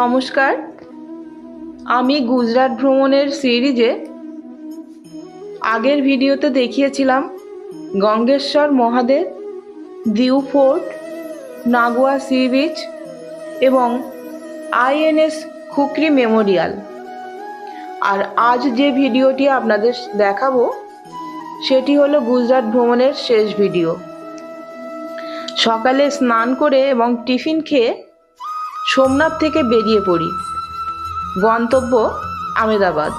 নমস্কার। আমি গুজরাট ভ্রমণের সিরিজে আগের ভিডিওতে দেখিয়েছিলাম Gangeshwar Mahadev Diu fort Nagoa sea beach এবং আইএনএস খুকরি মেমোরিয়াল। আর আজ যে ভিডিওটি আপনাদের দেখাবো, সেটি হলো গুজরাট ভ্রমণের শেষ ভিডিও। সকালে স্নান করে এবং টিফিন খেয়ে সোমনাথ থেকে বেরিয়ে পড়ি। গন্তব্য আমেদাবাদ।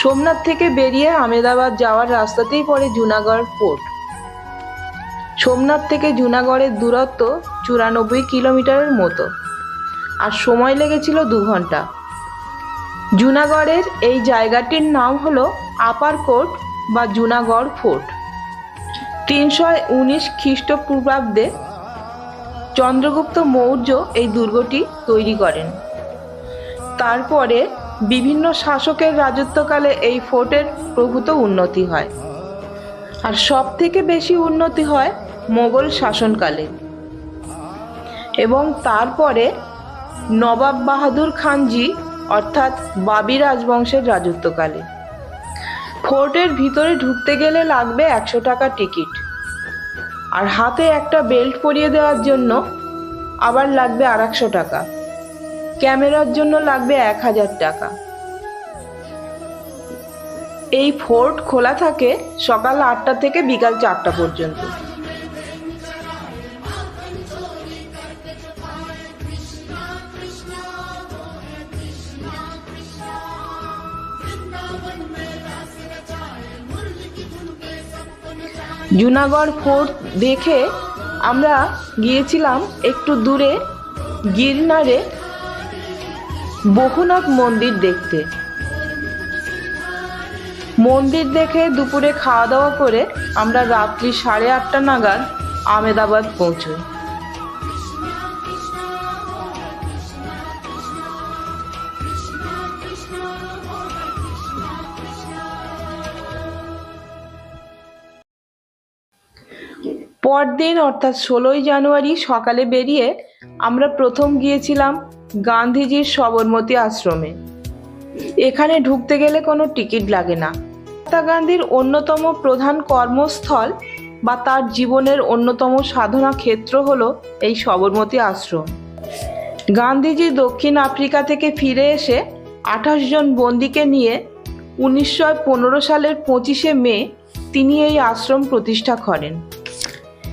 সোমনাথ থেকে বেরিয়ে আমেদাবাদ যাওয়ার রাস্তাতেই পড়ে জুনাগড় পোর্ট সোমনাথ থেকে জুনাগড়ের দূরত্ব চুরানব্বই কিলোমিটারের মতো। আর সময় লেগেছিল দু ঘণ্টা। জুনাগড়ের এই জায়গাটির নাম হলো আপার কোর্ট বা জুনাগড় ফোর্ট। তিনশো উনিশ খ্রিস্টপূর্বাব্দে চন্দ্রগুপ্ত মৌর্য এই দুর্গটি তৈরি করেন। তারপরে বিভিন্ন শাসকের রাজত্বকালে এই ফোর্টের প্রভূত উন্নতি হয়। আর সব থেকে বেশি উন্নতি হয় মোগল শাসনকালে। এবং তারপরে নবাব বাহাদুর খানজি, অর্থাৎ বাবি রাজবংশের রাজত্বকালে। ফোর্টের ভিতরে ঢুকতে গেলে লাগবে একশো টাকা টিকিট। আর হাতে একটা বেল্ট পরিয়ে দেওয়ার জন্য আবার লাগবে আড়াইশো টাকা। ক্যামেরার জন্য লাগবে এক হাজার টাকা। এই ফোর্ট খোলা থাকে সকাল আটটা থেকে বিকাল চারটা পর্যন্ত। জুনাগড় ফোর্ট দেখে আমরা গিয়েছিলাম একটু দূরে, গিরনারে বহুনাথ মন্দির দেখতে। মন্দির দেখে দুপুরে খাওয়া দাওয়া করে আমরা রাত্রি সাড়ে আটটা নাগাদ আমেদাবাদ পৌঁছই। পরদিন অর্থাৎ ষোলোই জানুয়ারি সকালে বেরিয়ে আমরা প্রথম গিয়েছিলাম গান্ধীজির সবরমতী আশ্রমে। এখানে ঢুকতে গেলে কোনো টিকিট লাগে না। মহাত্মা গান্ধীর অন্যতম প্রধান কর্মস্থল বা তার জীবনের অন্যতম সাধনা ক্ষেত্র হলো এই সবরমতী আশ্রম। গান্ধীজি দক্ষিণ আফ্রিকা থেকে ফিরে এসে আঠাশ জন বন্দিকে নিয়ে উনিশশো পনেরো সালের পঁচিশে মে তিনি এই আশ্রম প্রতিষ্ঠা করেন।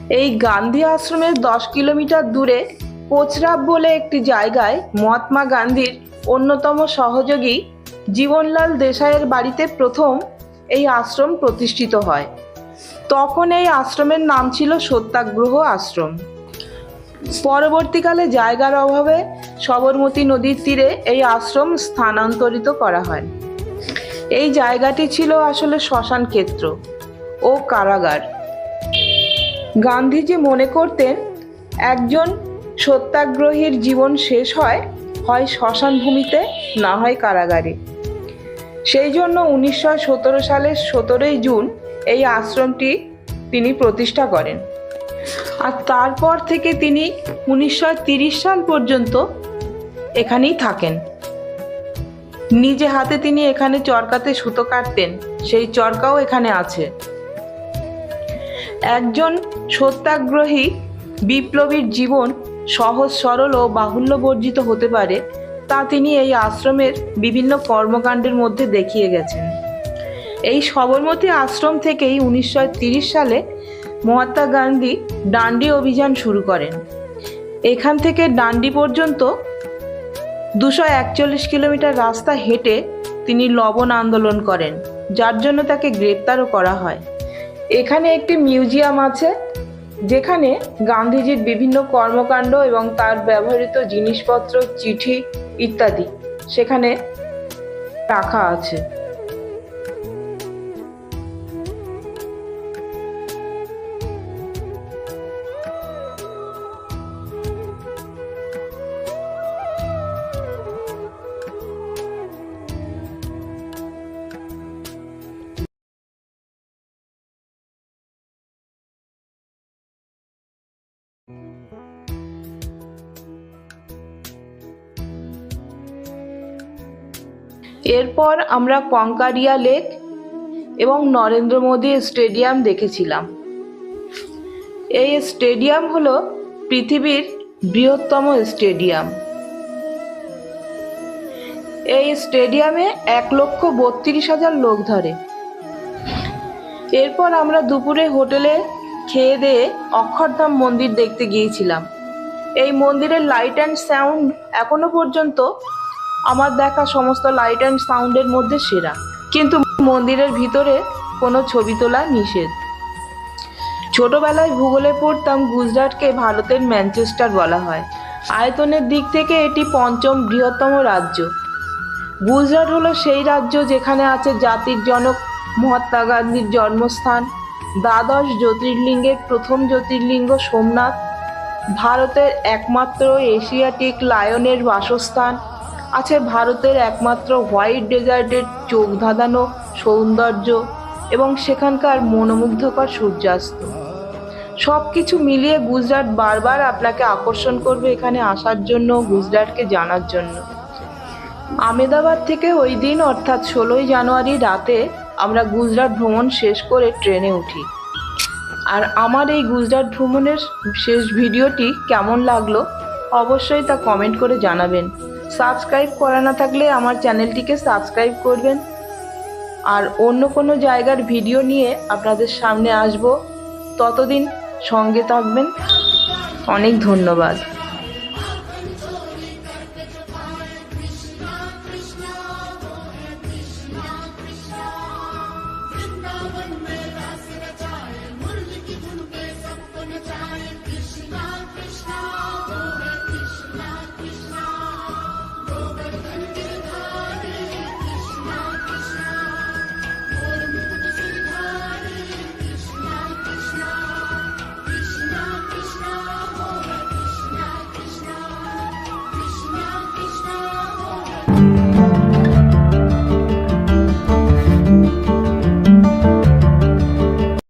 এই গান্ধী আশ্রমের দশ কিলোমিটার দূরে কোচরাব বলে একটি জায়গায় মহাত্মা গান্ধীর অন্যতম সহযোগী জীবনলাল দেশাইয়ের বাড়িতে প্রথম এই আশ্রম প্রতিষ্ঠিত হয়। তখন এই আশ্রমের নাম ছিল সত্যাগ্রহ আশ্রম। পরবর্তীকালে জায়গার অভাবে সবরমতী নদীর তীরে এই আশ্রম স্থানান্তরিত করা হয়। এই জায়গাটি ছিল আসলে শ্মশান ক্ষেত্র ও কারাগার। গান্ধীজি মনে করতেন, একজন সত্যাগ্রহীর জীবন শেষ হয় হয় শ্মশান ভূমিতে, না হয় কারাগারে। সেই জন্য উনিশশো সতেরো সালের সতেরোই জুন এই আশ্রমটি তিনি প্রতিষ্ঠা করেন। আর তারপর থেকে তিনি উনিশশো সাল পর্যন্ত এখানেই থাকেন। নিজে হাতে তিনি এখানে চরকাতে সুতো কাটতেন, সেই চরকাও এখানে আছে। একজন সত্যাগ্রহী বিপ্লবীর জীবন সহজ, সরল ও বাহুল্য বর্জিত হতে পারে, তা তিনি এই আশ্রমের বিভিন্ন কর্মকাণ্ডের মধ্যে দেখিয়ে গেছেন। এই সবরমতী আশ্রম থেকেই উনিশশো সালে মহাত্মা গান্ধী ডান্ডি অভিযান শুরু করেন। এখান থেকে ডান্ডি পর্যন্ত দুশো একচল্লিশ কিলোমিটার রাস্তা হেঁটে তিনি লবণ আন্দোলন করেন, যার জন্য তাকে গ্রেপ্তারও করা হয়। এখানে একটি মিউজিয়াম আছে, যেখানে গান্ধীজির বিভিন্ন কর্মকাণ্ড এবং তার ব্যবহৃত জিনিসপত্র, চিঠি ইত্যাদি সেখানে রাখা আছে। এরপর আমরা কঙ্কারিয়া লেক এবং নরেন্দ্র মোদী স্টেডিয়াম দেখেছিলাম। এই স্টেডিয়াম হলো পৃথিবীর বৃহত্তম স্টেডিয়াম। এই স্টেডিয়ামে এক লক্ষ বত্রিশ হাজার লোক ধরে। এরপর আমরা দুপুরে হোটেলে খেয়ে দিয়ে অক্ষরধাম মন্দির দেখতে গিয়েছিলাম। এই মন্দিরের লাইট অ্যান্ড সাউন্ড এখনও পর্যন্ত আমার দেখা সমস্ত লাইট অ্যান্ড সাউন্ডের মধ্যে সেরা। কিন্তু মন্দিরের ভিতরে কোনো ছবি তোলা নিষেধ। ছোটবেলায় ভূগোলে পড়তাম গুজরাটকে ভারতের ম্যানচেস্টার বলা হয়। আয়তনের দিক থেকে এটি পঞ্চম বৃহত্তম রাজ্য। গুজরাট হলো সেই রাজ্য যেখানে আছে জাতির জনক মহাত্মা গান্ধীর জন্মস্থান, দ্বাদশ জ্যোতির্লিঙ্গের প্রথম জ্যোতির্লিঙ্গ সোমনাথ, ভারতের একমাত্র এশিয়াটিক লায়নের বাসস্থান আছে ভারতের একমাত্র হোয়াইট ডেজার্টের চোখ ধাঁধানো সৌন্দর্য এবং সেখানকার মনোমুগ্ধকর সূর্যাস্ত। সব কিছু মিলিয়ে গুজরাট বারবার আপনাকে আকর্ষণ করবে এখানে আসার জন্য, গুজরাটকে জানার জন্য। আমেদাবাদ থেকে ওই দিন, অর্থাৎ ষোলোই জানুয়ারি রাতে, আমরা গুজরাট ভ্রমণ শেষ করে ট্রেনে উঠি। আর আমার এই গুজরাট ভ্রমণের শেষ ভিডিওটি কেমন লাগল, অবশ্যই তা কমেন্ট করে জানাবেন। সাবস্ক্রাইব করা না থাকলে আমার চ্যানেলটিকে সাবস্ক্রাইব করবেন। আর অন্য কোনো জায়গার ভিডিও নিয়ে আপনাদের সামনে আসব। ততদিন সঙ্গে থাকবেন। অনেক ধন্যবাদ।